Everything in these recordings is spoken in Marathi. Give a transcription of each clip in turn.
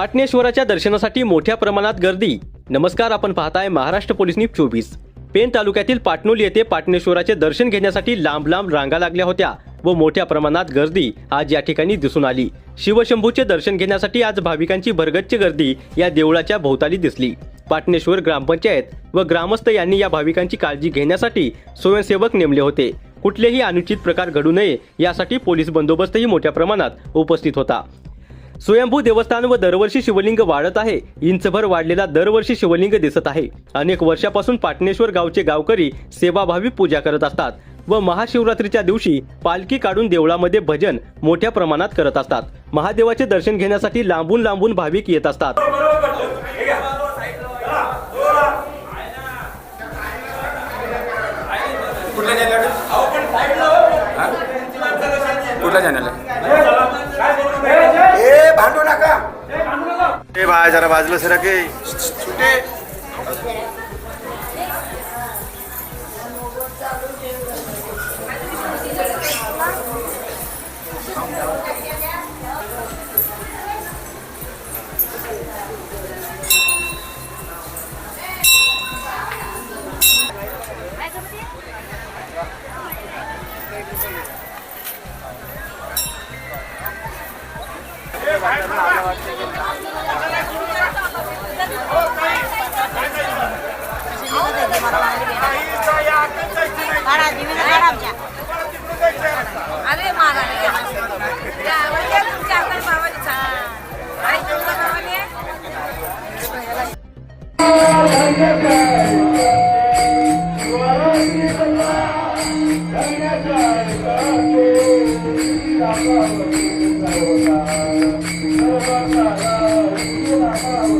पाटणेश्वराच्या दर्शनासाठी मोठ्या प्रमाणात गर्दी. नमस्कार आपण पाहताय महाराष्ट्र पोलीस न्यूज चोवीस. पेन तालुक्यातील पाटणोली येथे पाटणेश्वराचे दर्शन घेण्यासाठी लांब लांब रांगा लागल्या होत्या व मोठ्या प्रमाणात गर्दी आज या ठिकाणी दिसून आली. शिवशंभूचे दर्शन घेण्यासाठी आज भाविकांची भरगच्च गर्दी या देवळाच्या भोवताली दिसली. पाटणेश्वर ग्रामपंचायत व ग्रामस्थ यांनी या भाविकांची काळजी घेण्यासाठी स्वयंसेवक नेमले होते. कुठलेही अनुचित प्रकार घडू नये यासाठी पोलीस बंदोबस्तही मोठ्या प्रमाणात उपस्थित होता. स्वयंभू देवस्थान व दरवर्षी शिवलिंग वाढत आहे. इंचभर वाढलेला दरवर्षी शिवलिंग दिसत आहे. अनेक वर्षापासून पाटणेश्वर गावचे गावकरी सेवाभावी पूजा करत असतात व महाशिवरात्रीच्या दिवशी पालखी काढून देवळामध्ये भजन मोठ्या प्रमाणात करत असतात. महादेवाचे दर्शन घेण्यासाठी लांबून लांबून भाविक येत असतात. कुठल्या ভাই যারা বাজলো সেটাকে ছুটে। चला हे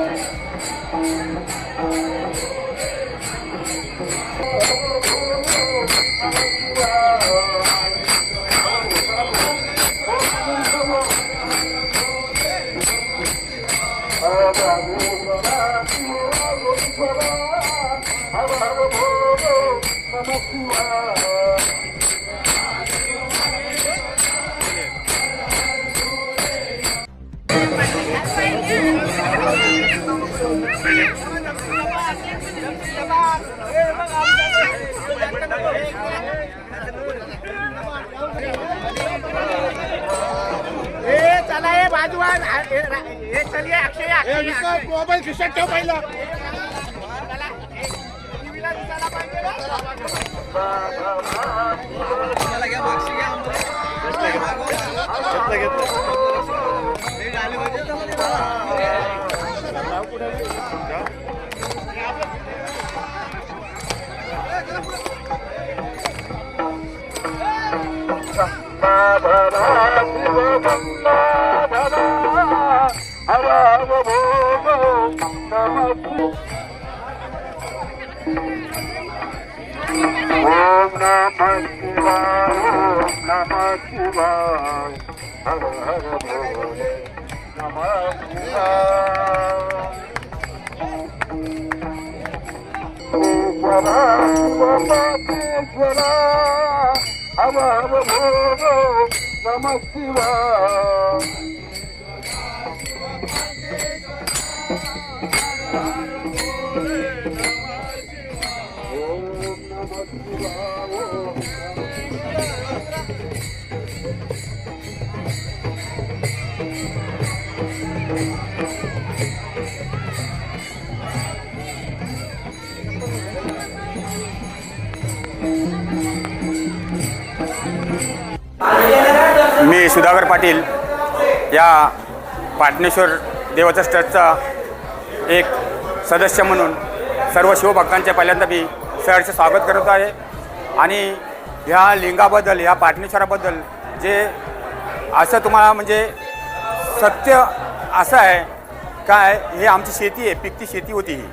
चलिए अक्षय अक्षय मोबाईल खिशात ठेव पहिला Bye, bye, bye. নম শিবায় নম শিবায় হর হর ভোলে নম শিবায় হর হর ভোল নম শিবায় मी सुधाकर पाटील या पाटणेश्वर देवाचा ट्रस्टचा एक सदस्य म्हणून सर्व शिवभक्तांच्या पहिल्यांदा मी सहर्ष स्वागत करत आहे. आणि ह्या लिंगाबद्दल ह्या पाटणेश्वराबद्दल जे असं तुम्हाला म्हणजे सत्य असं आहे काय हे आमची शेती आहे पिकती शेती होती ही.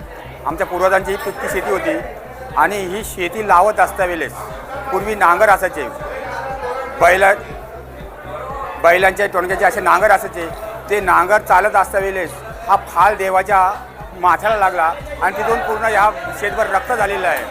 आमच्या पूर्वजांची ही पिकती शेती होती. आणि ही शेती लावत असता वेळेस पूर्वी नांगर असायचे. बैला बैलांच्या टोणक्याचे असे नांगर असायचे. ते नांगर चालत असता वेळेस हा फाल देवाच्या माथ्याला लागला आणि तिथून पूर्ण ह्या शेतभर रक्त झालेलं आहे.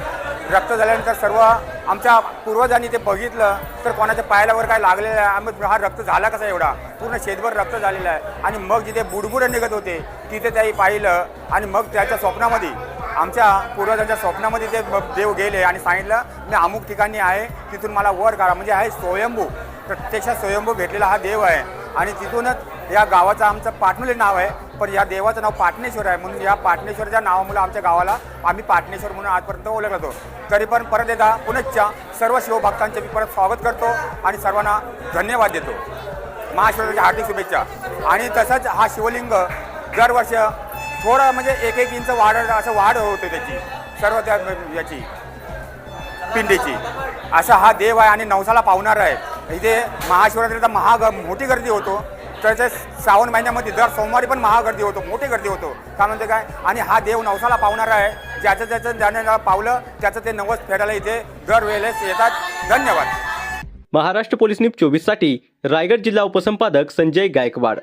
रक्त झाल्यानंतर सर्व आमच्या पूर्वजांनी ते बघितलं तर कोणाच्या पायालावर काय लागलेलं आहे? आम्ही हा रक्त झाला कसा एवढा? पूर्ण शेतभर रक्त झालेलं आहे. आणि मग जिथे बुडबुडं निघत होते तिथे त्याही पाहिलं आणि मग त्याच्या स्वप्नामध्ये आमच्या पूर्वजांच्या स्वप्नामध्ये ते देव गेले आणि सांगितलं मी अमुक ठिकाणी आहे तिथून मला वर करा म्हणजे आहे स्वयंभू प्रत्यक्षात स्वयंभू भेटलेला हा देव आहे. आणि तिथूनच या गावाचं आमचं पाटणुले नाव आहे पण या देवाचं नाव पाटणेश्वर आहे. म्हणून या पाटणेश्वरच्या नावामुळे आमच्या गावाला आम्ही पाटणेश्वर म्हणून आजपर्यंत ओळखतो तरी पण परत एकदा पुनश्च्या सर्व शिवभक्तांचे मी परत स्वागत करतो आणि सर्वांना धन्यवाद देतो. महाशिवरात्राच्या हार्दिक शुभेच्छा. आणि तसंच हा शिवलिंग दरवर्ष थोडं म्हणजे एक एक इंच वाढ असं वाढ होते त्याची. सर्व त्या याची पिंडीची. असा हा देव आहे आणि नवसाला पावणार आहे. इथे महाशिवरात्रीचा महाग मोठी गर्दी होतो. तर ते श्रावण महिन्यामध्ये दर सोमवारी पण महागर्दी होतो मोठी गर्दी होतो. काय म्हणते काय? आणि हा देव नवसाला पावणार आहे. ज्याचं ज्याचं ज्याने पावलं त्याचं ते नवस फेडायला इथे दरवेळेस येतात. धन्यवाद. महाराष्ट्र पोलीस न्यूज चोवीससाठी रायगड जिल्हा उपसंपादक संजय गायकवाड.